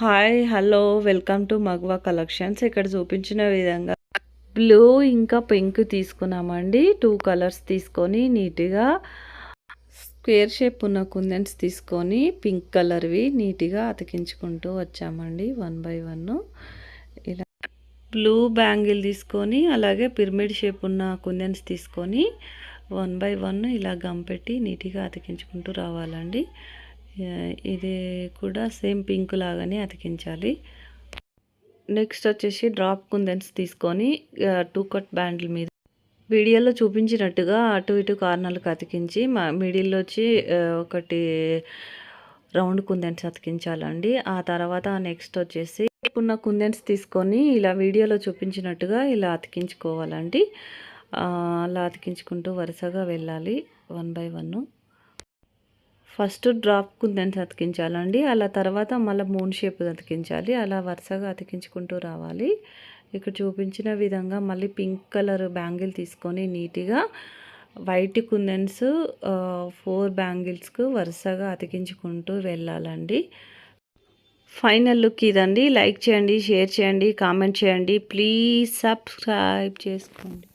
Hi hello welcome to Magwa collections. ఇక్కడ చూపించిన విధంగా బ్లూ ఇంకా పింక్ తీసుకున్నామండి. టూ కలర్స్ తీసుకొని నీట్గా స్క్వేర్ షేప్ ఉన్న కుందన్స్ తీసుకొని పింక్ కలర్వి నీట్గా అతికించుకుంటూ వచ్చామండి వన్ బై వన్. ఇలా బ్లూ బ్యాంగిల్ తీసుకొని అలాగే పిరమిడ్ షేప్ ఉన్న కుందన్స్ తీసుకొని వన్ బై వన్ ఇలా గమ్ పెట్టి నీట్గా అతికించుకుంటూ రావాలండి. ఇది కూడా సేమ్ పింక్ లాగానే అతికించాలి. నెక్స్ట్ వచ్చేసి డ్రాప్ కుందన్స్ తీసుకొని టూ కట్ బ్యాండ్ల మీద వీడియోలో చూపించినట్టుగా అటు ఇటు కార్నర్లకు అతికించి మా మిడిల్లో వచ్చి ఒకటి రౌండ్ కుందెన్స్ అతికించాలండి. ఆ తర్వాత నెక్స్ట్ వచ్చేసి ఇప్పుడున్న కుందెన్స్ తీసుకొని ఇలా వీడియోలో చూపించినట్టుగా ఇలా అతికించుకోవాలండి. అలా అతికించుకుంటూ వరుసగా వెళ్ళాలి one by one. First drop kundans అతికించాలండి అలా తర్వాత మళ్ళీ మూన్ షేప్ అతికించాలి అలా వరుసగా అతికించుకుంటూ రావాలి. ఇక్కడ చూపించిన విధంగా మళ్ళీ పింక్ కలర్ బ్యాంగిల్ తీసుకొని నీట్గా వైట్ కుందన్స్ ఫోర్ బ్యాంగిల్స్కు వరుసగా అతికించుకుంటూ వెళ్ళాలండి. ఫైనల్ లుక్ ఇదండి. లైక్ చేయండి షేర్ చేయండి కామెంట్ చేయండి. ప్లీజ్ సబ్స్క్రైబ్ చేసుకోండి.